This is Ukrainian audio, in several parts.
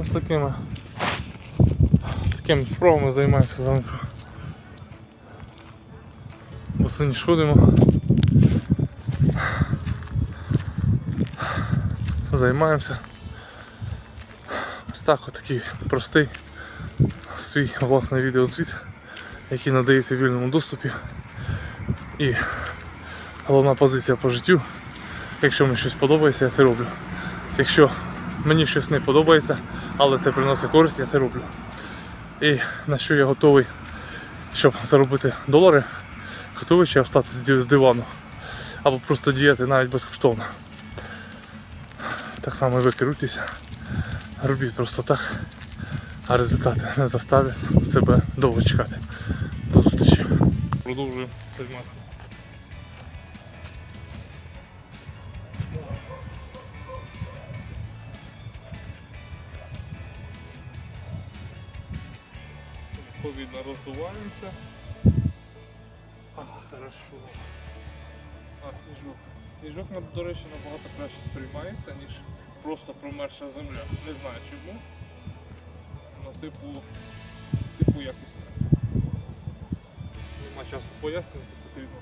Ось такими такими справами займаємося зранку. Босоніж ходимо. Займаємося. Ось так отакий простий свій власний відеозвіт, який надається в вільному доступі. І головна позиція по життю. Якщо мені щось подобається, я це роблю. Якщо мені щось не подобається, але це приносить користь, я це роблю. І на що я готовий, щоб заробити долари, готовий ще встати з дивану. Або просто діяти навіть безкоштовно. Так само і ви керуйтеся. Робіть просто так, а результати не заставлять себе довго чекати. До зустрічі. Продовжуємо займатися. Повільно розвиваємося. А, хорошо. А, сніжок. Сніжок, ну, до речі, набагато краще сприймається, ніж просто промерша земля. Не знаю чому. Ну, типу, типу якось так. Нема часу пояснювати, потрібно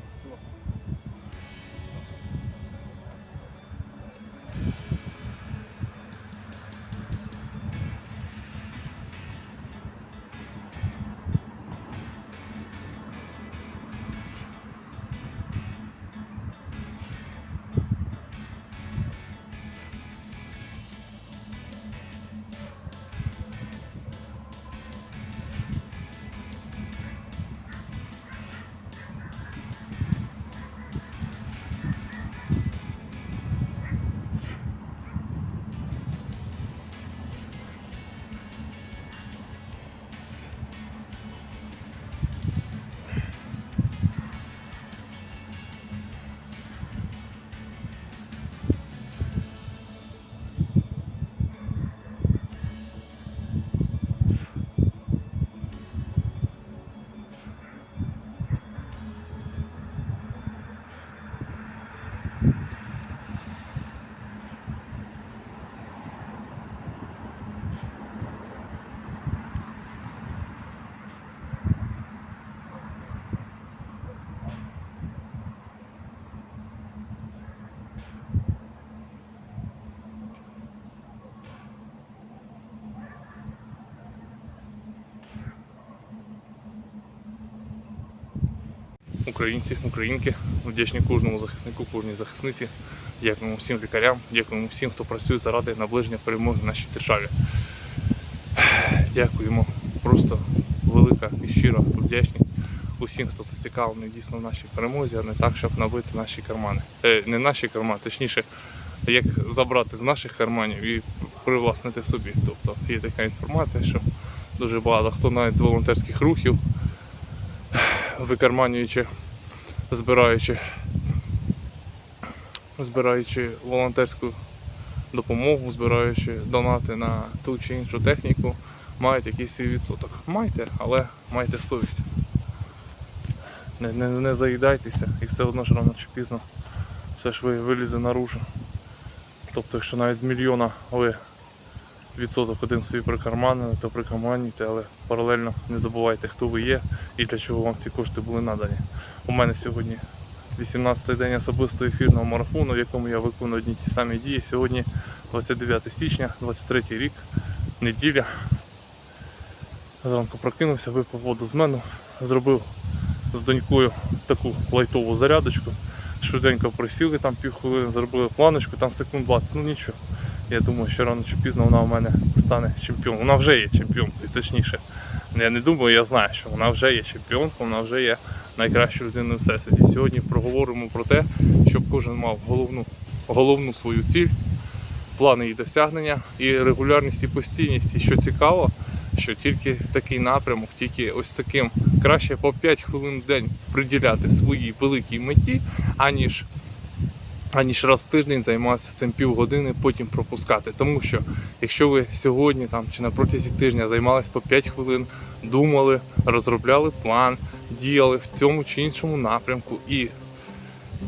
Українці, українки, вдячні кожному захиснику, кожній захисниці. Дякуємо всім лікарям, дякуємо всім, хто працює заради наближення перемоги нашій державі. Дякуємо просто велика і щира вдячність усім, хто зацікавлений дійсно в нашій перемозі, а не так, щоб набити наші кармани. Е, не наші кармани, точніше, як забрати з наших карманів і привласнити собі. Тобто є така інформація, що дуже багато хто навіть з волонтерських рухів, викарманюючи, збираючи, збираючи волонтерську допомогу, збираючи донати на ту чи іншу техніку, мають якийсь свій відсоток. Майте, але майте совість. Не, не, не заїдайтеся і все одно ж рано чи пізно все ж ви вилізе наружу. Тобто, якщо навіть з мільйона ви відсоток один собі прикарманили, то прикарманюйте, але паралельно не забувайте, хто ви є і для чого вам ці кошти були надані. У мене сьогодні 18-й день особистого ефірного марафону, в якому я виконую одні ті самі дії. Сьогодні 29 січня, 23 рік, неділя. Зранку прокинувся, випив воду з мене, зробив з донькою таку лайтову зарядочку. Швиденько присіли там півхвилини, зробили планочку, там секунд 20, ну нічого. Я думаю, що рано чи пізно вона у мене стане чемпіоном. Вона вже є чемпіонкою, точніше. Я не думаю, я знаю, що вона вже є чемпіонкою, вона вже є найкращою людиною всесвіті. Сьогодні проговоримо про те, щоб кожен мав головну, головну свою ціль, плани її досягнення і регулярність і постійність. І що цікаво, що тільки такий напрямок, тільки ось таким краще по 5 хвилин в день приділяти своїй великій меті, аніж аніж раз в тиждень займатися цим півгодини, потім пропускати. Тому що якщо ви сьогодні там чи на протязі тижня займались по 5 хвилин, думали, розробляли план, діяли в цьому чи іншому напрямку і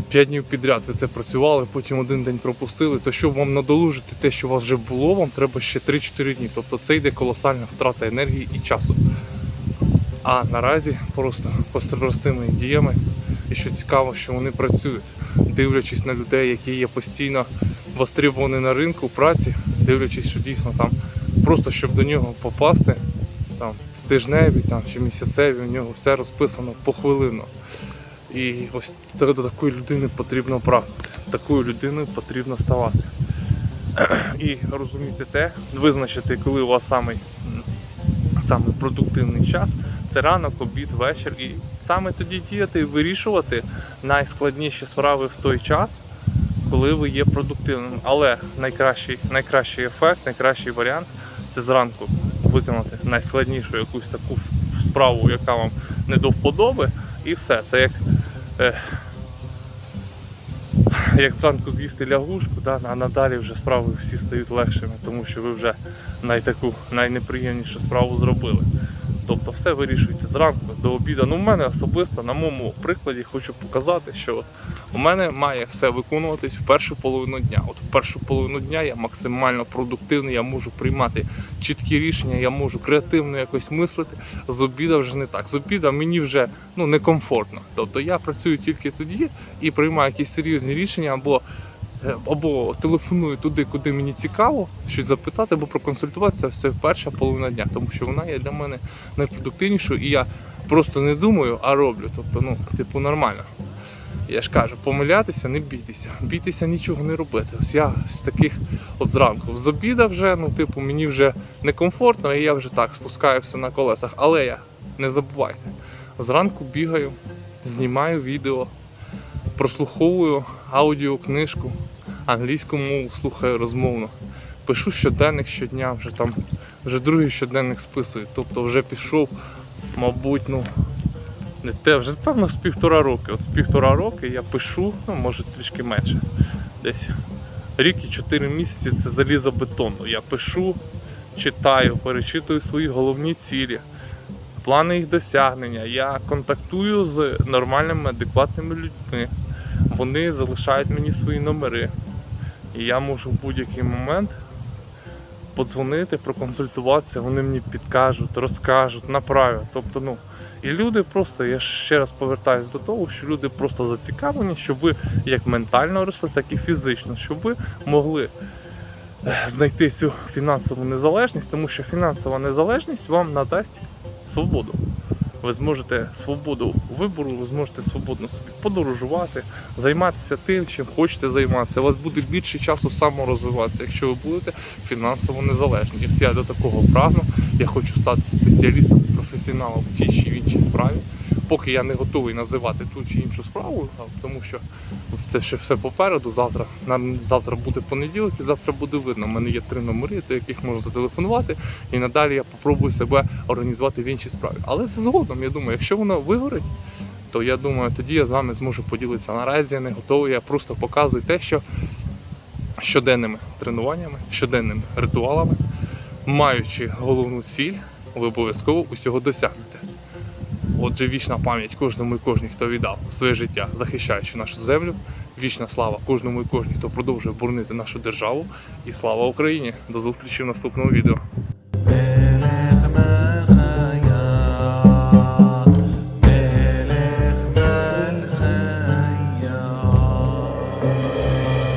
5 днів підряд ви це працювали, потім один день пропустили, то щоб вам надолужити те, що у вас вже було, вам треба ще 3-4 дні. Тобто це йде колосальна втрата енергії і часу. А наразі просто простими діями, і що цікаво, що вони працюють, дивлячись на людей, які є постійно востребовані на ринку праці, дивлячись, що дійсно там просто щоб до нього попасти, там тижневі там, чи місяцеві, у нього все розписано похвилинно. І ось до такої людини потрібно прагнути, такою людиною потрібно ставати. І розуміти те, визначити, коли у вас самий, самий продуктивний час, це ранок, обід, вечір. І саме тоді діяти і вирішувати найскладніші справи в той час, коли ви є продуктивним. Але найкращий, найкращий ефект, найкращий варіант це зранку виконати найскладнішу якусь таку справу, яка вам не до вподоби, і все. Це як, е, як зранку з'їсти лягушку, да, а надалі вже справи всі стають легшими, тому що ви вже найтаку, найнеприємнішу справу зробили. Тобто все вирішуйте зранку до обіду. Ну, в мене особисто на моєму прикладі хочу показати, що у мене має все виконуватись в першу половину дня. От в першу половину дня я максимально продуктивний, я можу приймати чіткі рішення, я можу креативно якось мислити. З обіда вже не так. З обіда мені вже ну, некомфортно. Тобто я працюю тільки тоді і приймаю якісь серйозні рішення або. Е, Або телефоную туди, куди мені цікаво, щось запитати, або проконсультуватися. Це перша половина дня, тому що вона є для мене найпродуктивнішою, і я просто не думаю, а роблю. Тобто, ну, типу, нормально. Я ж кажу, помилятися, не бійтеся. Бійтеся нічого не робити. Ось я з таких от зранку. З обіда вже, ну, типу, мені вже некомфортно, і я вже так спускаюся на колесах. Але я не забувайте. Зранку бігаю, знімаю відео, прослуховую аудіокнижку, англійську мову слухаю розмовно. Пишу щоденник щодня, вже там вже другий щоденник списую. Тобто вже пішов, мабуть, ну не те, вже певно з півтора роки. От з півтора роки я пишу, ну може трішки менше. Десь рік і чотири місяці це залізобетонно. Я пишу, читаю, перечитую свої головні цілі, плани їх досягнення. Я контактую з нормальними, адекватними людьми. Вони залишають мені свої номери. І я можу в будь-який момент подзвонити, проконсультуватися, вони мені підкажуть, розкажуть, направлять. Тобто, ну, і люди просто, я ще раз повертаюсь до того, що люди просто зацікавлені, щоб ви як ментально росли, так і фізично, щоб ви могли е, знайти цю фінансову незалежність, тому що фінансова незалежність вам надасть свободу. Ви зможете свободу вибору, ви зможете свободно собі подорожувати, займатися тим, чим хочете займатися. У вас буде більше часу саморозвиватися, якщо ви будете фінансово незалежні. І я до такого прагну. Я хочу стати спеціалістом, професіоналом в тій чи в іншій справі. Поки я не готовий називати ту чи іншу справу, тому що це ще все попереду. Завтра нам завтра буде понеділок, і завтра буде видно. У мене є три номери, до яких можна зателефонувати, і надалі я попробую себе організувати в іншій справі. Але це згодом, я думаю, якщо воно вигорить, то я думаю, тоді я з вами зможу поділитися. Наразі я не готовий, я просто показую те, що щоденними тренуваннями, щоденними ритуалами, маючи головну ціль, ви обов'язково усього досягнете. Отже, вічна пам'ять кожному і кожній, хто віддав своє життя, захищаючи нашу землю. Вічна слава кожному і кожній, хто продовжує боронити нашу державу. І слава Україні! До зустрічі в наступному відео.